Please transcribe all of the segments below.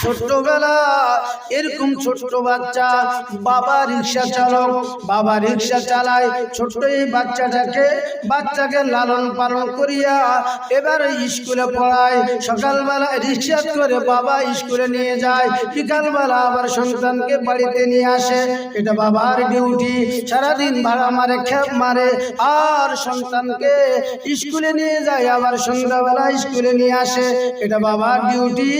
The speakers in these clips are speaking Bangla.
ছোট্টবেলা, এরকম ছোট্ট বাচ্চা, বাবা রিক্সা চালক, বাবা রিক্সা চালায়, ছোট্ট এই বাচ্চাটাকে, বাচ্চাকে লালন পালন করিয়া এবার স্কুলে পড়ায়। সকালবেলা রিক্সা করে বাবা স্কুলে নিয়ে যায়। বিকালবেলা আবার সন্তানকে বাড়িতে নিয়ে আসে। এটা বাবার ডিউটি। সারাদিন ভাড়া মারে খেপ মারে। আর সন্তানকে স্কুলে নিয়ে যায়। আবার সন্ধ্যাবেলা স্কুলে নিয়ে আসে। এটা বাবার ডিউটি।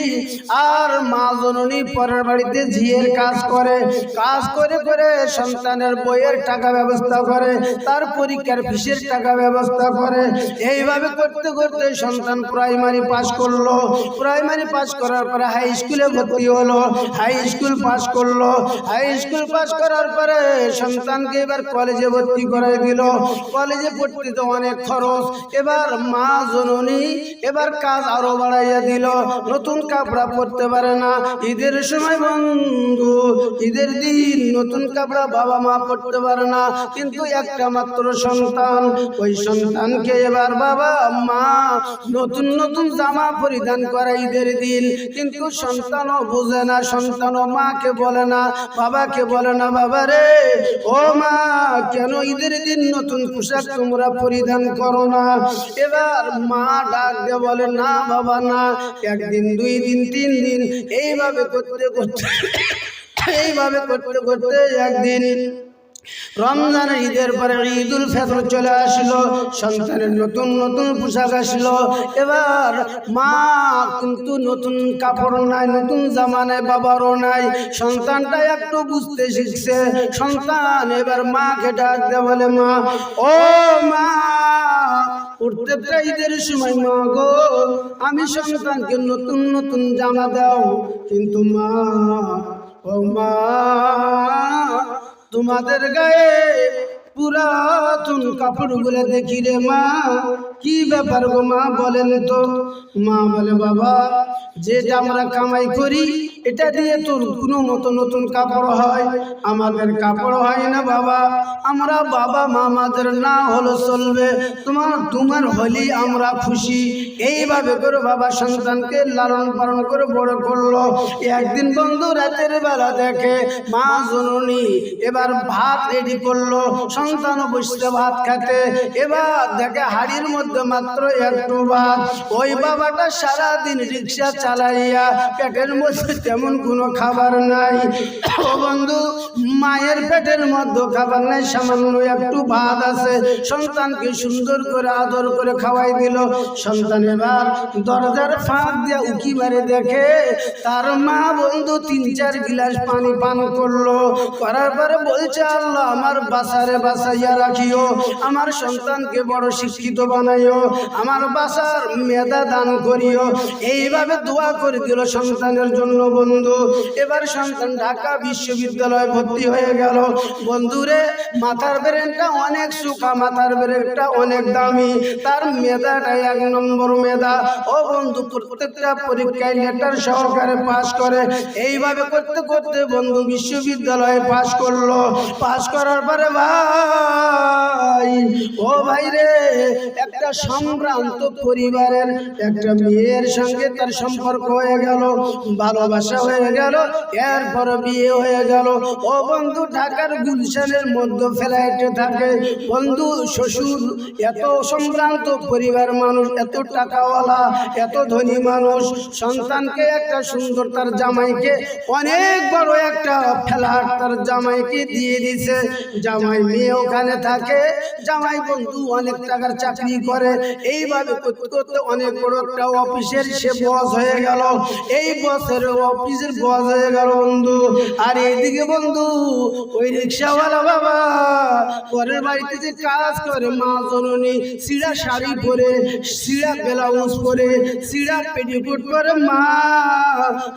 আর মা জননী পরের বাড়িতে ঝিয়ের কাজ করে কাজ করে করে সন্তানের বইয়ের টাকা ব্যবস্থা করে, তার পরীক্ষার ফিসের টাকা ব্যবস্থা করে। এইভাবে করতে করতে সন্তান প্রাইমারি পাস করল। প্রাইমারি পাস করার পরে হাই স্কুলে ভর্তি হলো। হাই স্কুল পাস করল। হাই স্কুল পাস করার পরে সন্তানকে এবার কলেজে ভর্তি করাই দিল। কলেজে পড়তে তো অনেক খরচ। এবার মা জননী এবার কাজ আরও বাড়াইয়া দিল। নতুন কাপড়া পরতে পারে না। ঈদের সময় বন্ধু, ঈদের দিন নতুন কাপড়া বাবা মা পড়তে পারে না। কিন্তু একটা মাত্র সন্তান, ওই সন্তানকে এবার বাবা, মা, নতুন নতুন জামা পরিধান করে ঈদের দিন। কিন্তু সন্তানও বোঝে না, সন্তানও মাকে বলে না, বাবাকে বলে না, বাবা রে, ও মা, কেন ঈদের দিন নতুন পোশাক তোমরা পরিধান করো না? এবার মা ডাক দিয়ে বলে, না বাবা, না। একদিন, দুই দিন, তিন দিন এইভাবে করতে করতে এইভাবে করতে করতে একদিন রমজানের ঈদের পরে ঈদুল ফিতর চলে আসলো, সন্তানের নতুন নতুন পোশাক আসলো। এবার মা কিন্তু নতুন কাপড় নাই, নতুন জামা নাই বাবারও নাই, সন্তানটা একটু বুঝতে শিখছে। সন্তান এবার মাকে ডাক দে বলে, মা, ও মা প্রত্যেকটা ঈদের সময়, মা গো, আমি সন্তানকে নতুন নতুন জামা দাও। কিন্তু মা, ও মা তোমাদের গায়ে পুরাতন কাপড়গুলো দেখি রে মা, কি ব্যাপার গো মা বলেন তো? মা বলে, বাবা যেটা আমরা কামাই করি, এটা দিয়ে তোর কোনো মতো নতুন কাপড় হয়? আমাদের কাপড় হয় না, বাবা। আমরা বাবা মা আমাদের না হলো চলবে। তোমার তোমার হলি আমরা খুশি। এইভাবে করে বাবা সন্তানকে লালন পালন করে বড় করল। একদিন বন্ধু রাতের বেলা দেখে মা জননী এবার ভাত রেডি করল। সন্তান বসতে ভাত খেতে। এবার দেখে হাড়ির মধ্যে মাত্র একটু ভাত। ওই বাবাটা সারাদিন রিক্সা চালাইয়া পেটের মধ্যে তেমন কোনো খাবার নাই। ও বন্ধু, মায়ের পেটের মধ্যে খাবার নাই, সামান্য একটু ভাত আছে। সন্তানকে সুন্দর করে আদর করে খাওয়াই দিল। সন্তান এবার দরজার ফাঁক দিয়ে উকি মারে দেখে, তার মা বন্ধু তিন চার গিলাস পানি পান করল। করার পরে বলছে, আল্লাহ, আমার বাসারে বাসাইয়া রাখিও। আমার সন্তানকে বড় শিক্ষিত বানাইও। আমার বাসার মেধা দান করিও। এইভাবে দোয়া করে দিল সন্তানের জন্য বন্ধু। এবার সন্তান ঢাকা বিশ্ববিদ্যালয়ে ভর্তি হয়ে গেল। বন্ধুরে, মাথার ব্রেনটা অনেক সুখা, মাথার ব্রেনটা অনেক দামি। তার মেধাটা এক নম্বর মেধা। ও বন্ধু, প্রত্যেকটা পরীক্ষায় লেটার সহকারে পাশ করে। এইভাবে করতে করতে বন্ধু বিশ্ববিদ্যালয়ে পাশ করল। পাশ করার পরে ভাই ও ভাই রে, একটা সম্ভ্রান্ত পরিবারের একটা মেয়ের সঙ্গে তার সম্পর্ক হয়ে গেল, ভালোবাসা হয়ে গেল, এরপর বিয়ে হয়ে গেল। ও বন্ধু, ঢাকার গুলশানের মধ্যে ফ্ল্যাটে থাকে। বন্ধু, শ্বশুর, এত সম্ভ্রান্ত পরিবার মানুষ, এত টাকাওয়ালা, এত ধনী মানুষ। সন্তানকে একটা সুন্দর তার জামাইকে, অনেক বড় একটা ফ্ল্যাট তার জামাইকে দিয়ে দিছে। জামাই মেয়ে ওখানে থাকে, জামাই বন্ধু অনেক টাকার চাকরি করে। এইভাবে করতে করতে অনেক বড় একটা অফিসের সে বস হয়ে গেল। এই বসের অফিসের বস হয়ে গেল বন্ধু। আর এইদিকে বন্ধু, ওই রিক্সাওয়ালা বাবা পরের বাড়িতে যে কাজ করে, মা জননী, সিরা শাড়ি পরে, সিরা ব্লাউজ পরে, সিরা পেটিকোট পরে, মা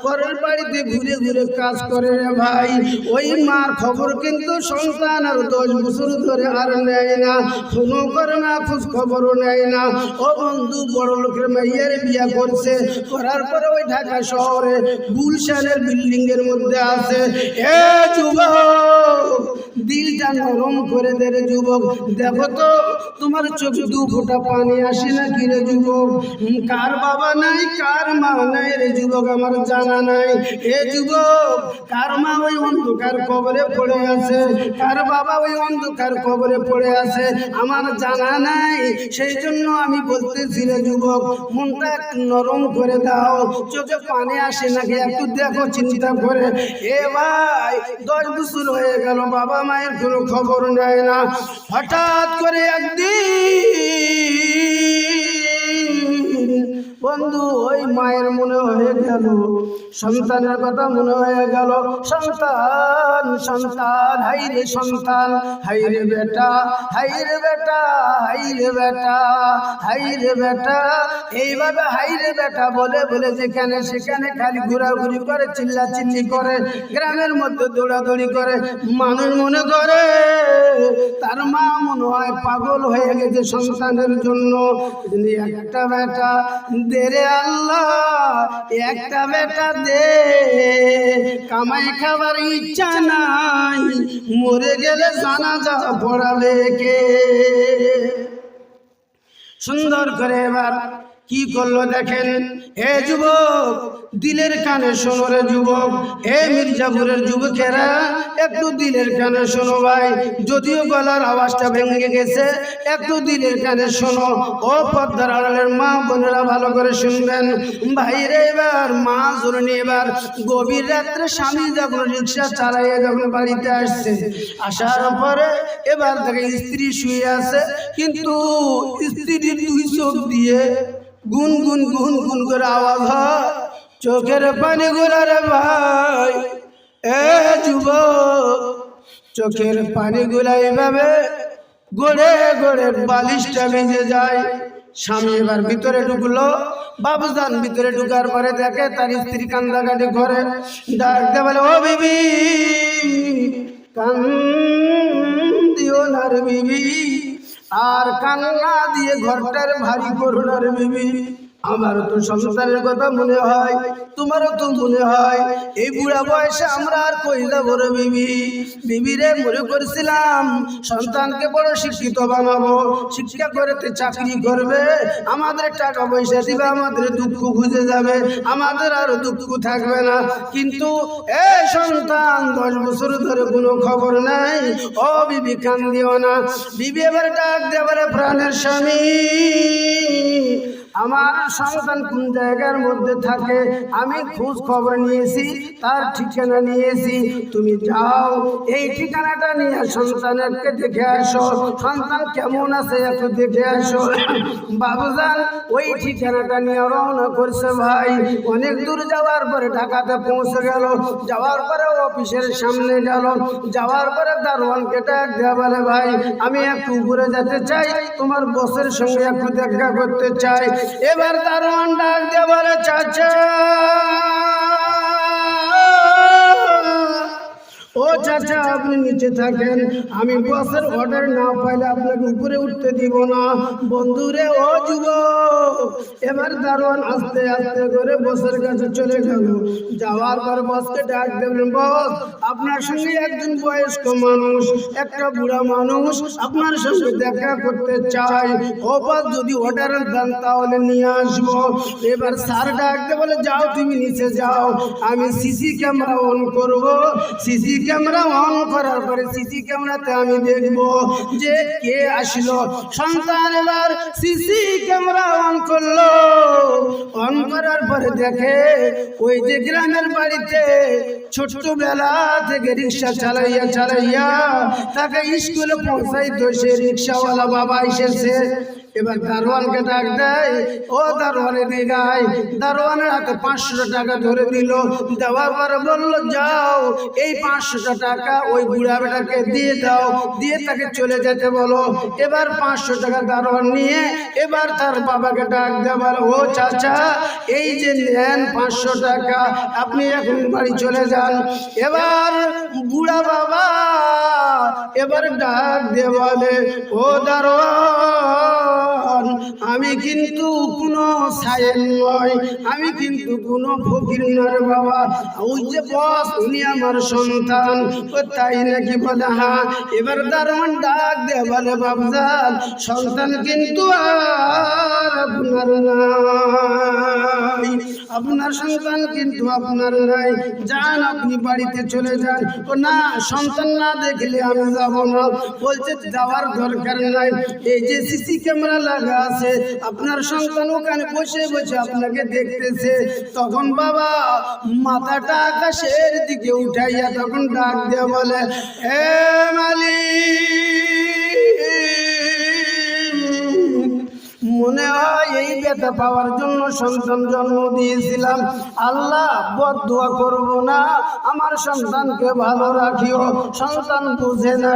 পরের বাড়িতে ঘুরে ঘুরে কাজ করে রে ভাই। ওই মার খবর কিন্তু সন্তান আর দশ বছর ধরে আর নেয় না। ফোনও করে না, খোঁজ খবরও নেয় না। ও বন্ধু, বড় লোকের মাইয়ার বিয়া করছে। করার পরে ওই ঢাকা শহরে গুলশানের বিল্ডিং এর মধ্যে আছে। এ যুবক, দিলটা নরম করে দে রে যুবক। দেখো তো, তোমার চোখ দু ফোঁটা পানি আসে না কি রে যুবক? কার বাবা নাই, কার মা নাই রে যুবক? আমার জানা নাই। এ যুবক, কার মা ওই অন্ধকার কবরে পড়ে আছে? কার বাবা ওই অন্ধকার কবরে পড়ে আছে আমার জানা নাই। সেই জন্য আমি বলতেছি রে যুবক, মনটা একটু নরম করে দাও। চোখে পানি আসে নাকি একটু দেখো, চিন্তা করে। এ ভাই, দশ বছর হয়ে গেল, বাবা মায়ের কোনো খবর নেয় না। হঠাৎ করে একদিন বন্ধু, ওই মায়ের মনে হয়ে গেল, সন্তানের কথা মনে হয়ে গেল, সন্তান সন্তান হাইরে সন্তান হাইরে বেটা হাইরে বেটা হাইরে বেটা হাইরে বেটা, এইভাবে হাইরে বেটা বলে বলে যেখানে সেখানে খালি ঘোরাঘুরি করে চিল্লা চিল্লি করে, গ্রামের মধ্যে দৌড়াদৌড়ি করে, মানুষ মনে করে, তার মা মনে হয় পাগল হয়ে গেছে সন্তানের জন্য। একটা বেটা দে রে আল্লাহ, একটা বেটা দে। কামাই খাবার ইচ্ছা নাই, মরে গেলে জানা যা পড়াবে কে? সুন্দর করে এবার কি করল দেখেন? এ যুবক, দিলের কানে শোনো রে যুবক। এ মির্জাপুরের যুবকেরা, একটু দিলের কানে শোনো ভাই। যদিও গলার আওয়াজটা ভেঙে গেছে, একটু দিলের কানে শোনো। ও পদ্মার আড়ালের মা বোনেরা ভালো করে শুনবেন। ভাইরে এবার, মা জরুনি এবার। গভীর রাত্রে স্বামী যখন রিক্সা চালাইয়া যখন বাড়িতে আসছে, আসার পরে এবার দেখে স্ত্রী শুয়ে আছে। কিন্তু স্ত্রীর দুই চোখ দিয়ে গুন গুন গুন গুন করে আওয়াজ চোখের পানি গুলারে ভাই। এ যুবক, চোখের পানি গুলা এইভাবে গড়ে গড়ে বালিশটা ভেঙে যায়। স্বামী এবার ভিতরে ঢুকলো বাবুজান ভিতরে ঢুকার পরে দেখে তার স্ত্রী কান্দাকাটি করে। ডাকতে বলে, ও বিবি, কান্দিও না রে বিবি। আর কান্না দিয়ে ঘরটার ভারী করুন রে বিবি। আমারও তো সন্তানের কথা মনে হয়, তোমারও তো মনে হয়। এই বুড়া বয়সে আমরা আর কই যাব রে বিবি? বিবিরে মনে করেছিলাম, সন্তানকে বড় শিক্ষিত বানাবো, শিক্ষা করেতে চাকরি করবে, আমাদের টাকা পয়সা দিবে, আমাদের দুঃখ খুঁজে যাবে, আমাদের আর দুঃখ থাকবে না। কিন্তু এ সন্তান দশ বছর ধরে কোনো খবর নাই। ও বিবি কান দিও না। বিবি এবার ডাক দেবারে প্রাণের স্বামী। আমার সন্তান কোন জায়গার মধ্যে থাকে? আমি খোঁজ খবর নিয়েছি, তার ঠিকানা নিয়েছি। তুমি যাও, এই ঠিকানাটা নিয়ে সন্তানকে দেখে আসো। সন্তান কেমন আছে একটু দেখে আসো। বাবুজান, ওই ঠিকানাটা নিয়ে রওনা করছে ভাই। অনেক দূর যাওয়ার পরে ঢাকাতে পৌঁছে গেল। যাওয়ার পরে অফিসের সামনে গেল। যাওয়ার পরে দারোয়ানকে ডাক দেওয়া বলে, ভাই, আমি একটু উপরে যেতে চাই। তোমার বসের সঙ্গে একটু দেখা করতে চাই। এবার দারোয়ান ডাক দিয়ে বলে চাচা ও চাচা, আপনি নিচে থাকেন। আমি বসের অর্ডার না পাইলে আপনাকে উপরে উঠতে দিব না। বন্ধুরে, ও যুবক, এবার দারোয়ান আস্তে আস্তে করে বসের কাছে চলে গেল। যাওয়ার পর বসকে ডাক দেবেন বস, আপনার সঙ্গে একজন বয়স্ক মানুষ, একটা বুড়া মানুষ আপনার সঙ্গে দেখা করতে চাই ও বস, যদি অর্ডার দেন তাহলে নিয়ে আসব। এবার স্যার ডাকতে বলে, যাও, তুমি নিচে যাও। আমি সিসি ক্যামেরা অন করব। সিসি ক্যামেরা অন করার পরে সিসি ক্যামেরাতে আমি দেখব যে কে আসলো। সন্তান এবার সিসি ক্যামেরা অন করল। অন করার পরে দেখে ওই যে গ্রামের বাড়িতে ছোট্টবেলা থেকে রিক্সা চালাইয়া চালাইয়া তাকে স্কুলে পৌঁছাইতো সে রিক্সাওয়ালা বাবা এসেছে। এবার দারোয়ানকে ডাক দেয়, ও দারোয়ানে দিগাই দারোয়ানের হাতে পাঁচশো টাকা ধরে দিল। দেওয়ার পরে বলল, যাও, এই পাঁচশো টাকা ওই বুড়া বেটাকে দিয়ে দাও। দিয়ে তাকে চলে যেতে বলো। এবার পাঁচশো টাকা দারোয়ান নিয়ে এবার তার বাবাকে ডাক দেওয়ার ও চাচা, এই যে নেন পাঁচশো টাকা, আপনি এখন বাড়ি চলে যান। এবার বুড়া বাবা এবার ডাক দিয়ে বলে, ও দারোয়ান শোন আমি কিন্তু কোনো সায়েন নয় আমি কিন্তু কোনো ফকির নয় বাবা। ওই যে বস, উনি আমার সন্তান। ও তাই নাকি বলে হ্যাঁ এবার দারোয়ান ডাক দে বলে বাবজান সন্তান কিন্তু আর আপনার নাই আপনার সন্তান কিন্তু আপনার নাই। যান, আপনি বাড়িতে চলে যান। ও না, সন্তান না দেখলে আমি যাব না। বলছে, যাওয়ার দরকার নাই। এই যে সিসি ক্যামেরা লাগা আছে, আপনার সন্তান ওখানে বসে বসে আপনাকে দেখতেছে। তখন বাবা মাথাটা আকাশের দিকে উঠাইয়া তখন ডাক দেয়া বলে, এ মালিক! মনে হয় এই ব্যথা পাওয়ার জন্য সন্তান জন্ম দিয়েছিলাম। আল্লাহ বদুয়া করব না, আমার সন্তানকে ভালো রাখিও, সন্তান বুঝে না